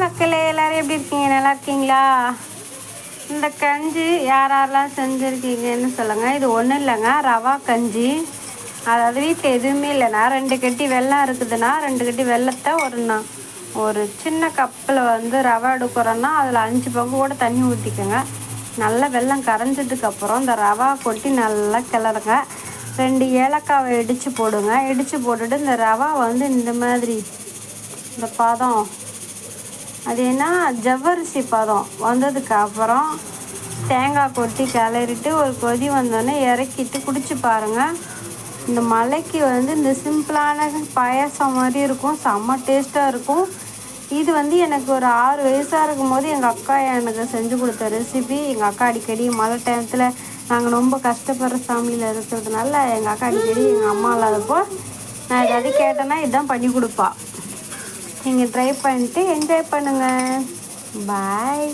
மக்களே எல்லாரும் எப்படி இருக்கீங்க? நல்லா இருக்கீங்களா? இந்த கஞ்சி யார் யாரெல்லாம் செஞ்சுருக்கீங்கன்னு சொல்லுங்கள் இது ஒன்றும் இல்லைங்க. ரவா கஞ்சி. அதாவது வீட்டில் எதுவுமே இல்லைன்னா ரெண்டு கட்டி வெல்லம் இருக்குதுன்னா ரெண்டு கட்டி வெள்ளத்தை ஒரு நா- ஒரு சின்ன கப்பில் வந்து ரவை எடுக்கிறோன்னா அதில் அஞ்சு பங்கு கூட தண்ணி ஊற்றிக்கோங்க நல்லா வெள்ளம் கரைஞ்சதுக்கப்புறம் இந்த ரவா கொட்டி நல்லா கிளறுங்க. ரெண்டு ஏலக்காவை இடித்து போடுங்க. இடித்து போட்டுட்டு இந்த ரவா வந்து இந்த மாதிரி இந்த பதம் அது என்ன? ஜவ்வரிசி பதம். வந்ததுக்கு அப்புறம் தேங்காய் கொட்டி கிளறிட்டு ஒரு கொதி வந்தோடனே இறக்கிட்டு குடிச்சு பாருங்கள் இந்த மலைக்கு வந்து இந்த சிம்பிளான பாயாசம் மாதிரி இருக்கும். செம்ம டேஸ்ட்டாக இருக்கும். இது வந்து எனக்கு ஒரு ஆறு வயசாக இருக்கும் போது எங்கள் அக்கா எனக்கு செஞ்சு கொடுத்த ரெசிபி எங்கள் அக்கா அடிக்கடி மழை டயத்தில் நாங்கள் ரொம்ப கஷ்டப்படுற ஃபேமிலியில் இருக்கிறதுனால எங்கள் அக்கா அடிக்கடி எங்கள் அம்மா இல்லாதப்போ நான் ஏதாவது கேட்டேன்னா இதுதான் பண்ணி கொடுப்பா. நீங்கள் ட்ரை பண்ணிட்டு என்ஜாய் பண்ணுங்கள் பாய்